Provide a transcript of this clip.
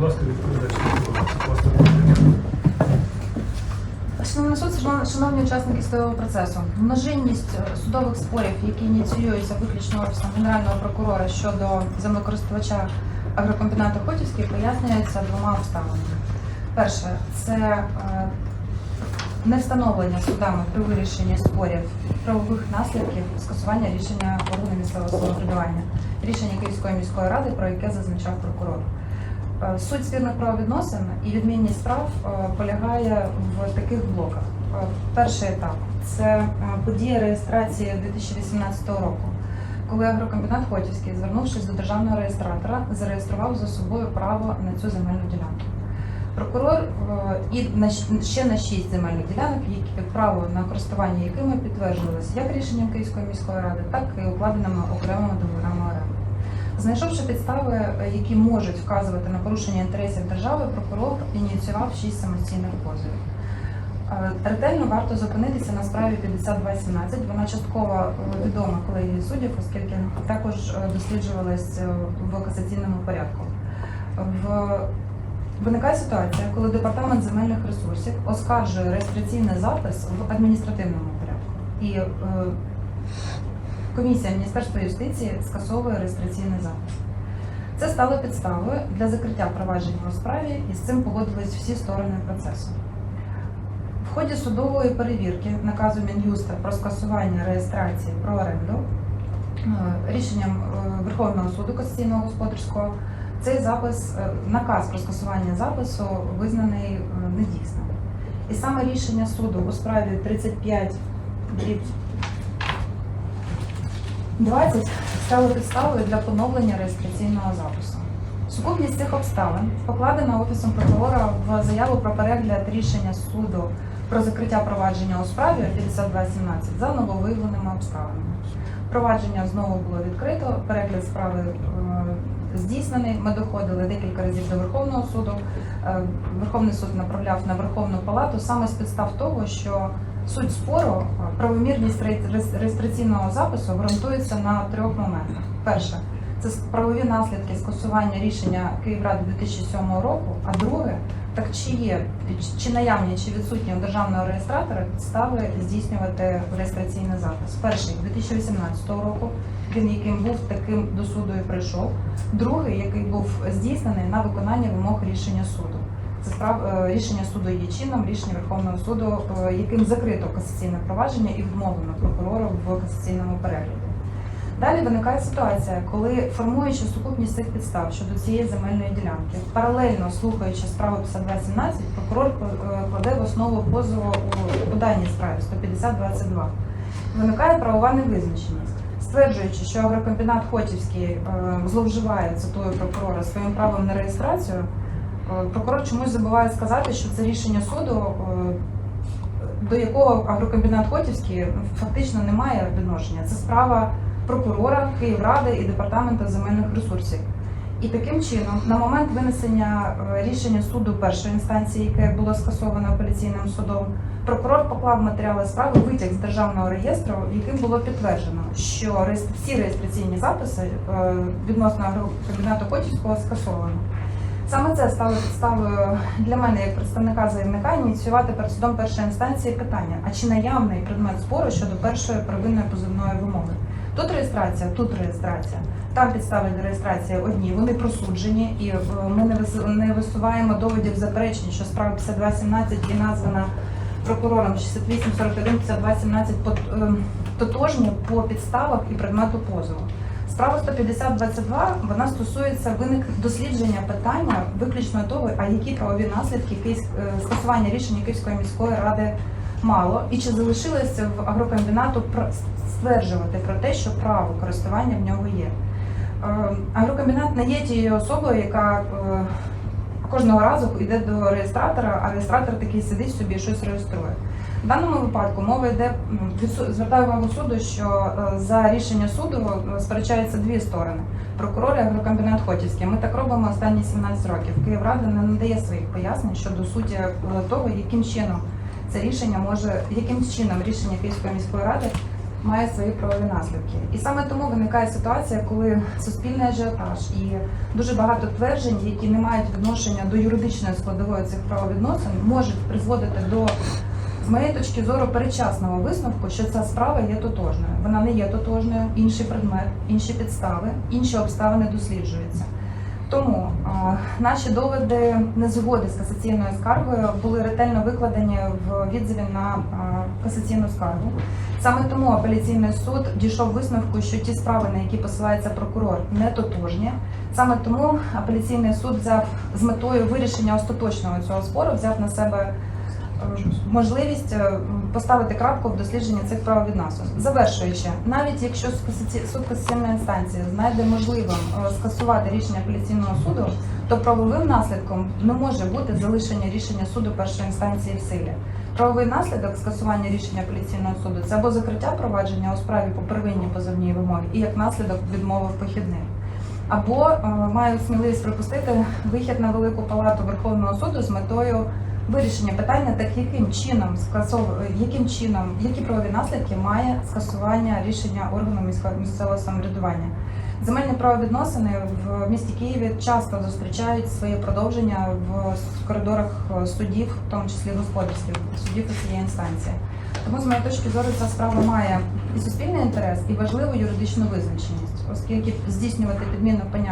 Будь ласка. Шановний суд, шановні учасники судового процесу, множинність е, судових спорів, які ініціюються виключно офісом генерального прокурора щодо землекористувача агрокомбінату Хотівський, пояснюється двома обставинами. Перше, це е, невстановлення судами при вирішенні спорів правових наслідків скасування рішення органу місцевого самоврядування, рішення Київської міської ради, про яке зазначав прокурор. Е, Суть спірних правовідносин і відмінність справ е, полягає в таких блоках. Е, Перший етап це подія реєстрації 2018 року, коли агрокомбінат Хотівський, звернувшись до державного реєстратора, зареєстрував за собою право на цю земельну ділянку. Прокурор і ще на шість земельних ділянок, право на користування якими підтверджувалось як рішенням Київської міської ради, так і укладеними окремими договорами оренди. Знайшовши підстави, е, які можуть вказувати на порушення інтересів держави, прокурор ініціював шість самостійних позовів. Е, Ретельно варто зупинитися на справі 5217. Вона частково е, відома колегії суддів, оскільки також досліджувалась в касаційному порядку. В Виникає ситуація, коли департамент земельних ресурсів оскаржує реєстраційний запис в адміністративному порядку. І комісія Міністерства юстиції скасовує реєстраційний запис. Це стало підставою для закриття провадження у справі, і з цим погодились всі сторони процесу. В ході судової перевірки наказу Мін'юста про скасування реєстрації про оренду е, рішенням е, Верховного суду Конституційного господарського цей запис, е, наказ про скасування запису визнаний недійсним. І саме рішення суду у справі 35 дріб 20 стало підставою для поновлення реєстраційного запису. Сукупність цих обставин покладена Офісом прокурора в заяву про перегляд рішення суду про закриття провадження у справі 5217 за нововиявленими обставинами. Провадження знову було відкрито, перегляд справи е, здійснений. Ми доходили декілька разів до Верховного суду. Е, Верховний суд направляв на Верховну Палату саме з підстав того, що суть спору, е, правомірність реєс- реєс- реєстраційного запису ґрунтується на трьох моментах. Перше це правові наслідки скасування рішення Київради 2007 року. А друге, так чи є чи наявні, чи відсутні у державного реєстратора підстави здійснювати реєстраційний запис. Перший 2018 року, він яким був таким до суду і прийшов. Другий, який був здійснений на виконання вимог рішення суду. Це справ е, рішення суду є чином, рішення Верховного суду, е, яким закрито касаційне провадження і відмовлено прокурору в касаційному перегляді. Далі виникає ситуація, коли формуючи сукупність цих підстав щодо цієї земельної ділянки, паралельно слухаючи справу 5217, прокурор е, кладе в основу позову у даній справі 15022. Виникає правова невизначеність. Стверджуючи, що агрокомбінат Хотівський зловживає, цитую прокурора, своїм правом на реєстрацію, прокурор чомусь забуває сказати, що це рішення суду, е, до якого агрокомбінат Хотівський фактично не має відношення. Це справа прокурора Київради і департаменту земельних ресурсів. І таким чином, на момент винесення е, рішення суду першої інстанції, яке було скасовано апеляційним судом, прокурор поклав матеріали справи витяг з державного реєстру, яким було підтверджено, що всі реєстраційні записи е, відносно агрокомбінату Котівського скасовано. Саме це стало підставою для мене, як представника заявника, ініціювати перед судом першої інстанції питання: а чи наявний предмет спору щодо першої первинної позовної вимоги? Тут реєстрація, тут реєстрація. Там підстави для реєстрації одні, вони просуджені, і е, ми не вис- висуваємо доводів заперечень, що справа 5217 є названа прокурором 6841 5217 пот- ем, тотожні по підставах і предмету позову. Справа 15022 вона стосується виник дослідження питання виключно того, а які правові наслідки е, скасування рішення Київської міської ради мало, і чи залишилося в агрокомбінату стверджувати про те, що право користування в нього є. Е, Агрокомбінат не є тією особою, яка е, кожного разу йде до реєстратора, а реєстратор такий сидить собі і щось реєструє. В даному випадку мова йде звертаю увагу суду, що е, за рішення суду е, сперечаються дві сторони: прокурор і агрокомбінат Хотівський. Ми так робимо останні 17 років. Київрада не надає своїх пояснень щодо суті е, того, яким чином це рішення може, яким чином рішення Київської міської ради має свої правові наслідки. І саме тому виникає ситуація, коли суспільний ажіотаж і дуже багато тверджень, які не мають відношення до юридичної складової цих правовідносин, можуть призводити до з моєї точки зору передчасного висновку, що ця справа є тотожною. Вона не є тотожною, інший предмет, інші підстави, інші обставини досліджуються. Тому а, наші доводи незгоди з касаційною скаргою були ретельно викладені в відзиві на а, касаційну скаргу. Саме тому апеляційний суд дійшов висновку, що ті справи, на які посилається прокурор, не тотожні. Саме тому апеляційний суд взяв з метою вирішення остаточного цього спору, взяв на себе можливість е, поставити крапку в дослідженні цих правовідносин. Завершуючи, навіть якщо суд касаційної інстанції знайде можливим е, скасувати рішення апеляційного суду, то правовим наслідком не може бути залишення рішення суду першої інстанції в силі. Правовий наслідок скасування рішення апеляційного суду це або закриття провадження у справі по первинній позовній вимогі і як наслідок відмови в похідних. Або е, маю сміливість припустити вихід на велику палату Верховного суду з метою вирішення питання, так яким чином скасов... яким чином, які правові наслідки має скасування рішення органу місцевого самоврядування. Земельні правовідносини в місті Києві часто зустрічають своє продовження в коридорах е, судів, в тому числі господарських судів усієї інстанції. Тому з моєї точки зору ця справа має і суспільний інтерес, і важливу юридичну визначеність, оскільки здійснювати підміну поняття